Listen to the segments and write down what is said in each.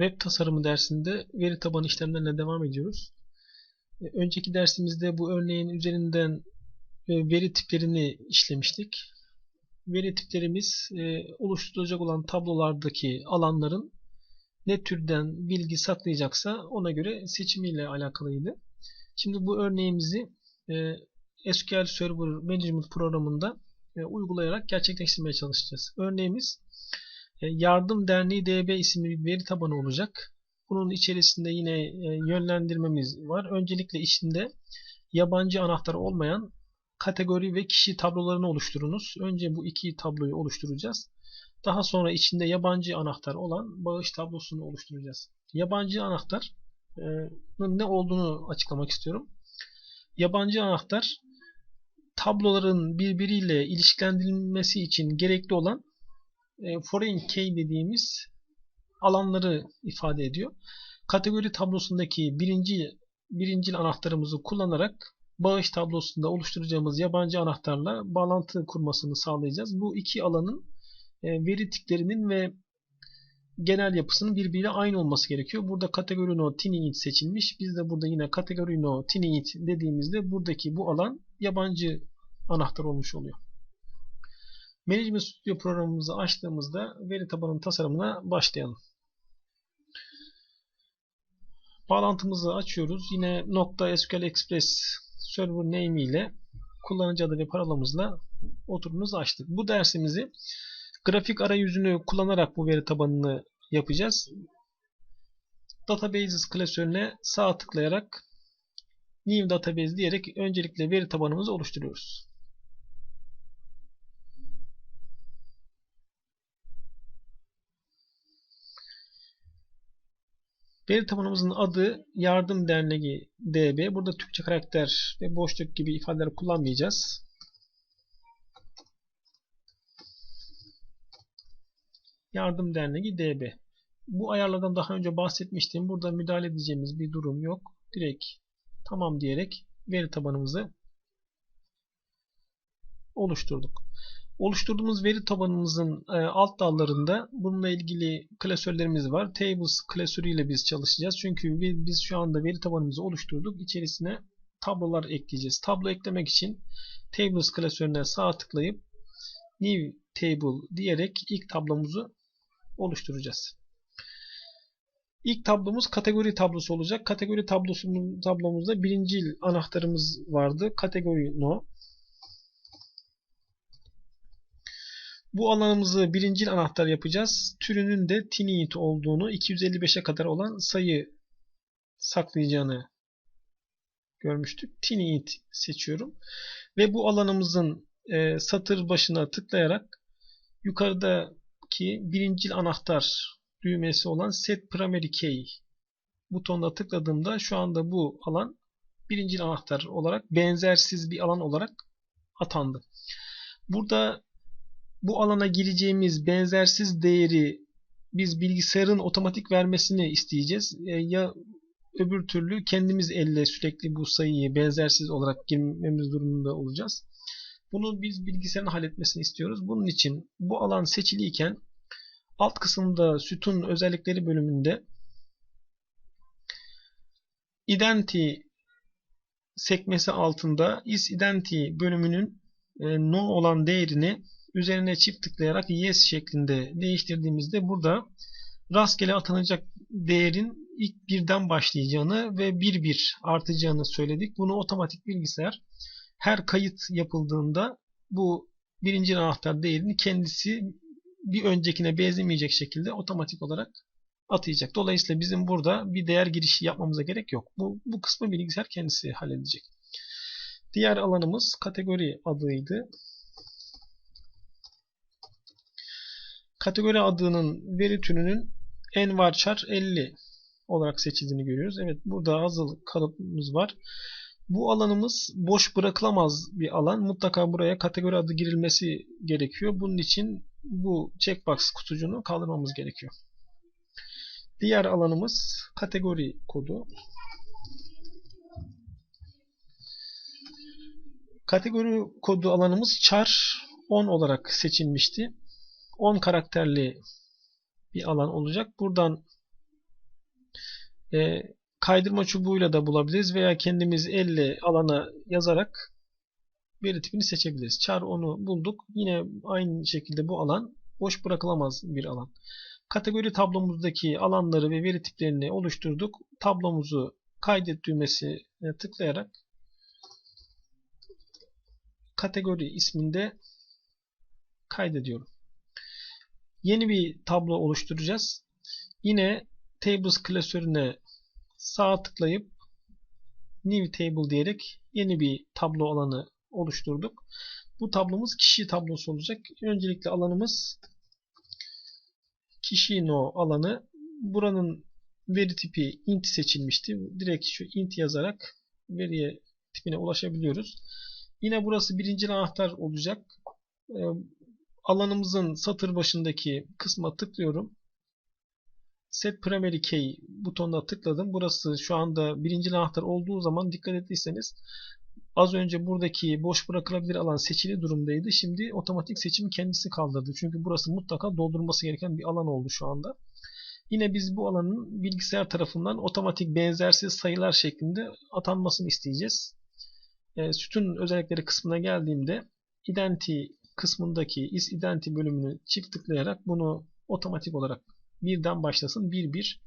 Web tasarımı dersinde veri tabanı işlemlerine devam ediyoruz. E, önceki dersimizde bu örneğin üzerinden e, veri tiplerini işlemiştik. Veri tiplerimiz e, oluşturulacak olan tablolardaki alanların ne türden bilgi saklayacaksa ona göre seçimiyle alakalıydı. Şimdi bu örneğimizi SQL Server Management programında uygulayarak gerçekleştirmeye çalışacağız. Örneğimiz Yardım Derneği DB isimli bir veri tabanı olacak. Bunun içerisinde yine e, yönlendirmemiz var. Öncelikle içinde yabancı anahtar olmayan kategori ve kişi tablolarını oluşturunuz. Önce bu iki tabloyu oluşturacağız. Daha sonra içinde yabancı anahtar olan bağış tablosunu oluşturacağız. Yabancı anahtarın ne olduğunu açıklamak istiyorum. Yabancı anahtar tabloların birbiriyle ilişkilendirilmesi için gerekli olan e, foreign key dediğimiz alanları ifade ediyor. Kategori tablosundaki birinci birincil anahtarımızı kullanarak bağış tablosunda oluşturacağımız yabancı anahtarla bağlantı kurmasını sağlayacağız. Bu iki alanın e, veri tiplerinin ve genel yapısının birbiriyle aynı olması gerekiyor. Burada kategori no tiny seçilmiş. Biz de burada yine kategori no tiny dediğimizde buradaki bu alan yabancı anahtar olmuş oluyor. Management Studio programımızı açtığımızda veri tabanının tasarımına başlayalım. Bağlantımızı açıyoruz. Yine SQL Express server name ile kullanıcı adı ve parolamızla oturumumuzu açtık. Bu dersimizi grafik arayüzünü kullanarak bu veri tabanını yapacağız. Databases klasörüne sağ tıklayarak New Database diyerek öncelikle veri tabanımızı oluşturuyoruz. Veri tabanımızın adı Yardım Derneği DB. Burada Türkçe karakter ve boşluk gibi ifadeler kullanmayacağız. Yardım Derneği DB. Bu ayarlardan daha önce bahsetmiştim. Burada müdahale edeceğimiz bir durum yok. Direkt tamam diyerek veri tabanımızı oluşturduk. Oluşturduğumuz veri tabanımızın e, alt dallarında bununla ilgili klasörlerimiz var. Tables klasörüyle biz çalışacağız. Çünkü biz şu anda veri tabanımızı oluşturduk. İçerisine tablolar ekleyeceğiz. Tablo eklemek için Tables klasörüne sağ tıklayıp New Table diyerek ilk tablomuzu oluşturacağız. İlk tablomuz kategori tablosu olacak. Kategori tablosu tablomuzda birinci anahtarımız vardı. Kategori no. Bu alanımızı birinci anahtar yapacağız. Türünün de tinit olduğunu 255'e kadar olan sayı saklayacağını görmüştük. Tinit seçiyorum. Ve bu alanımızın e, satır başına tıklayarak yukarıdaki birinci anahtar düğmesi olan Set Primary Key butonuna tıkladığımda şu anda bu alan birinci anahtar olarak benzersiz bir alan olarak atandı. Burada bu alana gireceğimiz benzersiz değeri biz bilgisayarın otomatik vermesini isteyeceğiz. E, ya öbür türlü kendimiz elle sürekli bu sayıyı benzersiz olarak girmemiz durumunda olacağız. Bunu biz bilgisayarın halletmesini istiyoruz. Bunun için bu alan seçiliyken alt kısımda sütun özellikleri bölümünde identity sekmesi altında is identity bölümünün e, no olan değerini üzerine çift tıklayarak yes şeklinde değiştirdiğimizde burada rastgele atanacak değerin ilk birden başlayacağını ve bir bir artacağını söyledik. Bunu otomatik bilgisayar her kayıt yapıldığında bu birinci anahtar değerini kendisi bir öncekine benzemeyecek şekilde otomatik olarak atayacak. Dolayısıyla bizim burada bir değer girişi yapmamıza gerek yok. Bu, bu kısmı bilgisayar kendisi halledecek. Diğer alanımız kategori adıydı. Kategori adının veri türünün envarchar 50 olarak seçildiğini görüyoruz. Evet burada hazır kalıbımız var. Bu alanımız boş bırakılamaz bir alan. Mutlaka buraya kategori adı girilmesi gerekiyor. Bunun için bu checkbox kutucuğunu kaldırmamız gerekiyor. Diğer alanımız kategori kodu. Kategori kodu alanımız char 10 olarak seçilmişti. 10 karakterli bir alan olacak. Buradan E, kaydırma çubuğuyla da bulabiliriz veya kendimiz elle alana yazarak veri tipini seçebiliriz. Char onu bulduk. Yine aynı şekilde bu alan boş bırakılamaz bir alan. Kategori tablomuzdaki alanları ve veri tiplerini oluşturduk. Tablomuzu kaydet düğmesine tıklayarak kategori isminde kaydediyorum. Yeni bir tablo oluşturacağız. Yine Tables klasörüne sağ tıklayıp New Table diyerek yeni bir tablo alanı oluşturduk. Bu tablomuz kişi tablosu olacak. Öncelikle alanımız kişi no alanı. Buranın veri tipi int seçilmişti. Direkt şu int yazarak veriye tipine ulaşabiliyoruz. Yine burası birinci anahtar olacak. Alanımızın satır başındaki kısma tıklıyorum. Set Primary Key butonuna tıkladım. Burası şu anda birinci anahtar olduğu zaman dikkat ettiyseniz az önce buradaki boş bırakılabilir alan seçili durumdaydı. Şimdi otomatik seçimi kendisi kaldırdı. Çünkü burası mutlaka doldurması gereken bir alan oldu şu anda. Yine biz bu alanın bilgisayar tarafından otomatik benzersiz sayılar şeklinde atanmasını isteyeceğiz. E, sütun özellikleri kısmına geldiğimde identity kısmındaki is identity bölümünü çift tıklayarak bunu otomatik olarak birden başlasın 1 1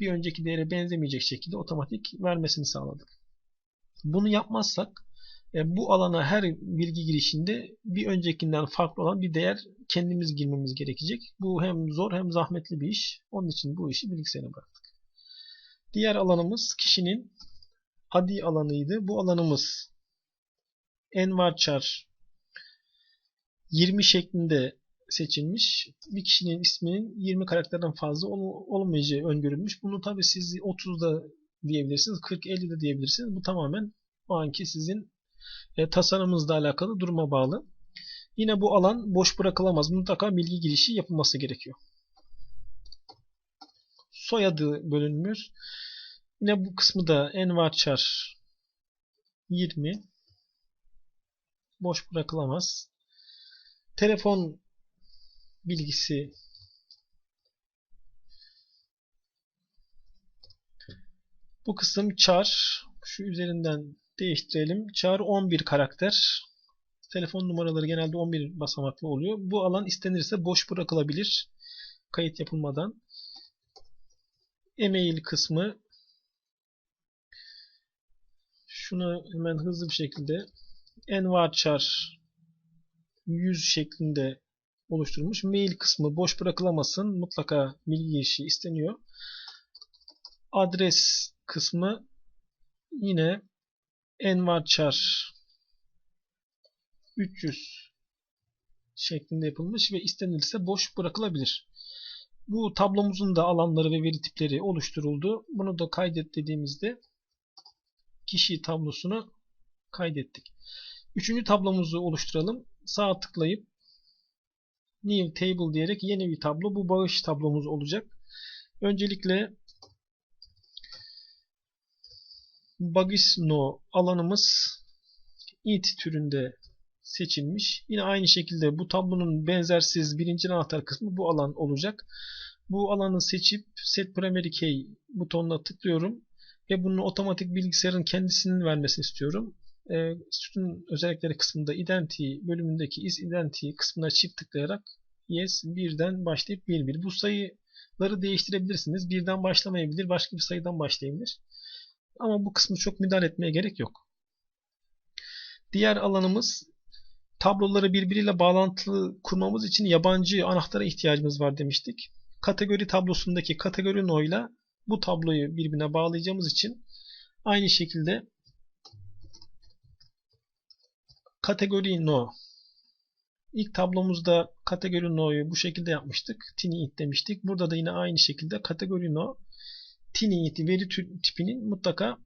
bir önceki değere benzemeyecek şekilde otomatik vermesini sağladık. Bunu yapmazsak e, bu alana her bilgi girişinde bir öncekinden farklı olan bir değer kendimiz girmemiz gerekecek. Bu hem zor hem zahmetli bir iş. Onun için bu işi bilgisayara bıraktık. Diğer alanımız kişinin adi alanıydı. Bu alanımız envarchar 20 şeklinde seçilmiş. Bir kişinin isminin 20 karakterden fazla ol olmayacağı öngörülmüş. Bunu tabi siz 30'da diyebilirsiniz, 40-50'de diyebilirsiniz. Bu tamamen o anki sizin e, tasarımınızla alakalı duruma bağlı. Yine bu alan boş bırakılamaz. Mutlaka bilgi girişi yapılması gerekiyor. Soyadı bölünmüş. Yine bu kısmı da envarchar 20 boş bırakılamaz. Telefon bilgisi bu kısım char şu üzerinden değiştirelim. Char 11 karakter. Telefon numaraları genelde 11 basamaklı oluyor. Bu alan istenirse boş bırakılabilir. Kayıt yapılmadan. E-mail kısmı şunu hemen hızlı bir şekilde envarchar 100 şeklinde oluşturmuş. Mail kısmı boş bırakılamasın. Mutlaka bilgi girişi isteniyor. Adres kısmı yine envarchar 300 şeklinde yapılmış ve istenilirse boş bırakılabilir. Bu tablomuzun da alanları ve veri tipleri oluşturuldu. Bunu da kaydet dediğimizde kişi tablosunu kaydettik. Üçüncü tablomuzu oluşturalım. Sağ tıklayıp New Table diyerek yeni bir tablo. Bu bağış tablomuz olacak. Öncelikle Bagisno alanımız int türünde seçilmiş. Yine aynı şekilde bu tablonun benzersiz birinci anahtar kısmı bu alan olacak. Bu alanı seçip Set Primary Key butonuna tıklıyorum ve bunu otomatik bilgisayarın kendisinin vermesini istiyorum. E, sütun özellikleri kısmında Identity bölümündeki is Identity kısmına çift tıklayarak yes birden başlayıp 1 1. Bu sayıları değiştirebilirsiniz. Birden başlamayabilir, başka bir sayıdan başlayabilir. Ama bu kısmı çok müdahale etmeye gerek yok. Diğer alanımız tabloları birbiriyle bağlantılı kurmamız için yabancı anahtara ihtiyacımız var demiştik. Kategori tablosundaki kategori no ile bu tabloyu birbirine bağlayacağımız için aynı şekilde kategori no İlk tablomuzda kategori no'yu bu şekilde yapmıştık. Tiny int demiştik. Burada da yine aynı şekilde kategori no tiny int veri tipinin mutlaka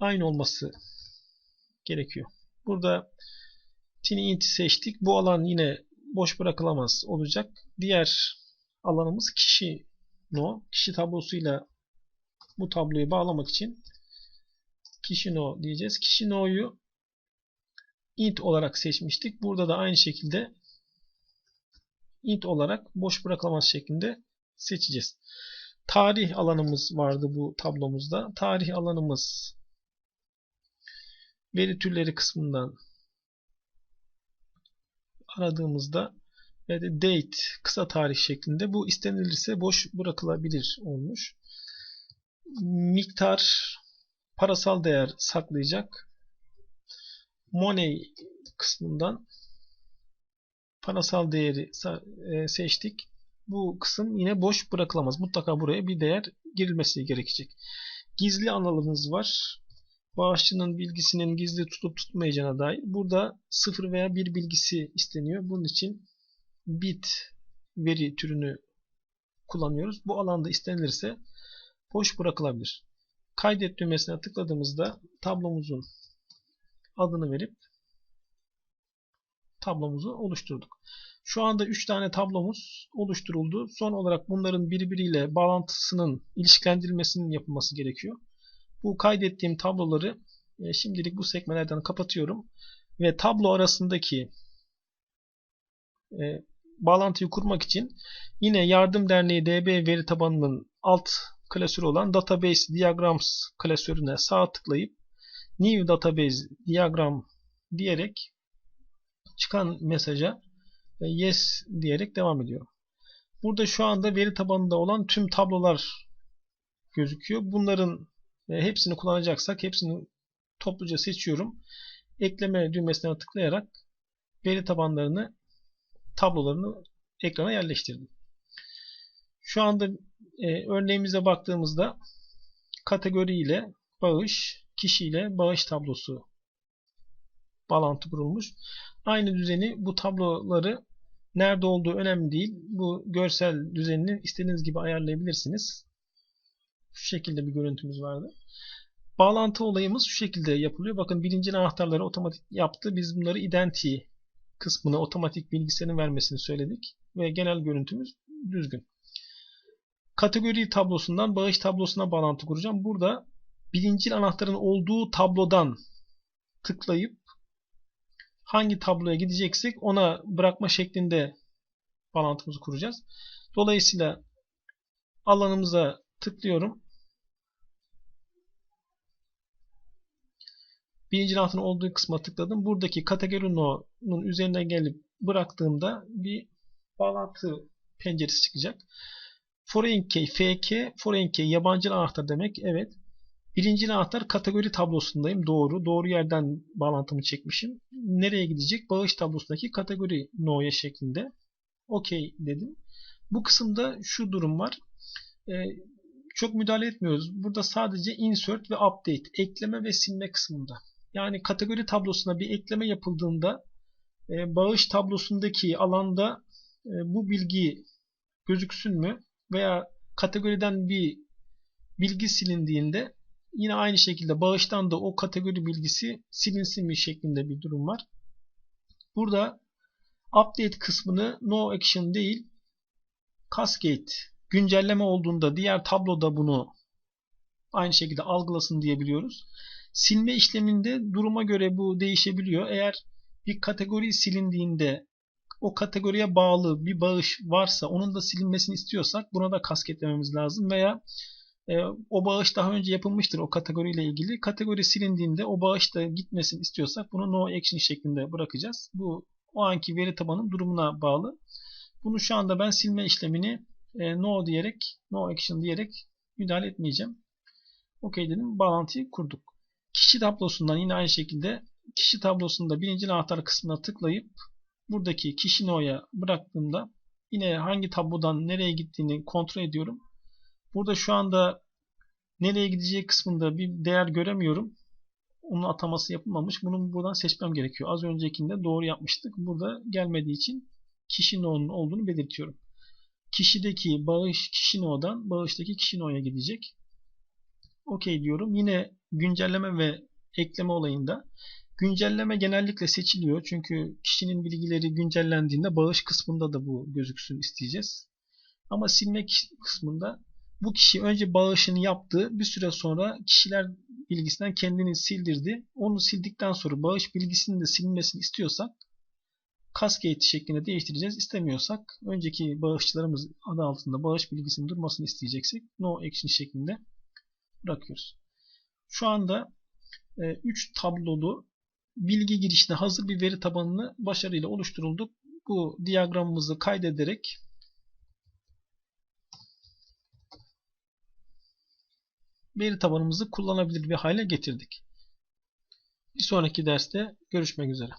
aynı olması gerekiyor. Burada tiny int seçtik. Bu alan yine boş bırakılamaz olacak. Diğer alanımız kişi no. Kişi tablosuyla bu tabloyu bağlamak için kişi no diyeceğiz. Kişi no'yu int olarak seçmiştik. Burada da aynı şekilde int olarak boş bırakılamaz şeklinde seçeceğiz. tarih alanımız vardı bu tablomuzda. Tarih alanımız veri türleri kısmından aradığımızda ve de date kısa tarih şeklinde bu istenilirse boş bırakılabilir olmuş. Miktar parasal değer saklayacak. Money kısmından parasal değeri e, seçtik. Bu kısım yine boş bırakılamaz. Mutlaka buraya bir değer girilmesi gerekecek. Gizli analımız var bağışçının bilgisinin gizli tutup tutmayacağına dair. Burada 0 veya 1 bilgisi isteniyor. Bunun için bit veri türünü kullanıyoruz. Bu alanda istenilirse boş bırakılabilir. Kaydet düğmesine tıkladığımızda tablomuzun adını verip tablomuzu oluşturduk. Şu anda 3 tane tablomuz oluşturuldu. Son olarak bunların birbiriyle bağlantısının ilişkilendirilmesinin yapılması gerekiyor. Bu kaydettiğim tabloları e, şimdilik bu sekmelerden kapatıyorum. Ve tablo arasındaki e, bağlantıyı kurmak için yine Yardım Derneği DB veri tabanının alt klasörü olan Database Diagrams klasörüne sağ tıklayıp New Database Diagram diyerek çıkan mesaja e, Yes diyerek devam ediyorum. Burada şu anda veri tabanında olan tüm tablolar gözüküyor. Bunların e, hepsini kullanacaksak hepsini topluca seçiyorum. Ekleme düğmesine tıklayarak veri tabanlarını tablolarını ekrana yerleştirdim. Şu anda e, örneğimize baktığımızda kategori ile bağış, kişi ile bağış tablosu bağlantı kurulmuş. Aynı düzeni bu tabloları nerede olduğu önemli değil. Bu görsel düzenini istediğiniz gibi ayarlayabilirsiniz. Şu şekilde bir görüntümüz vardı. Bağlantı olayımız şu şekilde yapılıyor. Bakın birinci anahtarları otomatik yaptı. Biz bunları identity kısmına otomatik bilgisayarın vermesini söyledik. Ve genel görüntümüz düzgün. Kategori tablosundan bağış tablosuna bağlantı kuracağım. Burada birinci anahtarın olduğu tablodan tıklayıp hangi tabloya gideceksek ona bırakma şeklinde bağlantımızı kuracağız. Dolayısıyla alanımıza tıklıyorum. birinci altın olduğu kısma tıkladım. Buradaki kategori no'nun üzerine gelip bıraktığımda bir bağlantı penceresi çıkacak. Foreign key, FK, foreign key yabancı anahtar demek. Evet. Birinci anahtar kategori tablosundayım. Doğru. Doğru yerden bağlantımı çekmişim. Nereye gidecek? Bağış tablosundaki kategori no'ya şeklinde. OK dedim. Bu kısımda şu durum var. Ee, çok müdahale etmiyoruz. Burada sadece insert ve update, ekleme ve silme kısmında. Yani kategori tablosuna bir ekleme yapıldığında e, bağış tablosundaki alanda e, bu bilgi gözüksün mü veya kategoriden bir bilgi silindiğinde yine aynı şekilde bağıştan da o kategori bilgisi silinsin mi şeklinde bir durum var. Burada update kısmını no action değil cascade güncelleme olduğunda diğer tabloda bunu aynı şekilde algılasın diyebiliyoruz. Silme işleminde duruma göre bu değişebiliyor. Eğer bir kategori silindiğinde o kategoriye bağlı bir bağış varsa onun da silinmesini istiyorsak buna da kasketlememiz lazım veya e, o bağış daha önce yapılmıştır o kategoriyle ilgili. Kategori silindiğinde o bağış da gitmesini istiyorsak bunu no action şeklinde bırakacağız. Bu o anki veri tabanının durumuna bağlı. Bunu şu anda ben silme işlemini e, no diyerek, no action diyerek müdahale etmeyeceğim. OK dedim. Bağlantıyı kurduk. Kişi tablosundan yine aynı şekilde kişi tablosunda birinci anahtar kısmına tıklayıp buradaki kişi no'ya bıraktığımda yine hangi tablodan nereye gittiğini kontrol ediyorum. Burada şu anda nereye gideceği kısmında bir değer göremiyorum. Onun ataması yapılmamış. Bunu buradan seçmem gerekiyor. Az öncekinde doğru yapmıştık. Burada gelmediği için kişi no'nun olduğunu belirtiyorum. Kişideki bağış kişi no'dan bağıştaki kişi no'ya gidecek. OK diyorum. Yine güncelleme ve ekleme olayında güncelleme genellikle seçiliyor. Çünkü kişinin bilgileri güncellendiğinde bağış kısmında da bu gözüksün isteyeceğiz. Ama silmek kısmında bu kişi önce bağışını yaptı. Bir süre sonra kişiler bilgisinden kendini sildirdi. Onu sildikten sonra bağış bilgisinin de silinmesini istiyorsak cascade şeklinde değiştireceğiz. İstemiyorsak önceki bağışçılarımız adı altında bağış bilgisinin durmasını isteyeceksek no action şeklinde bırakıyoruz. Şu anda 3 e, tablolu bilgi girişine hazır bir veri tabanını başarıyla oluşturulduk. Bu diyagramımızı kaydederek veri tabanımızı kullanabilir bir hale getirdik. Bir sonraki derste görüşmek üzere.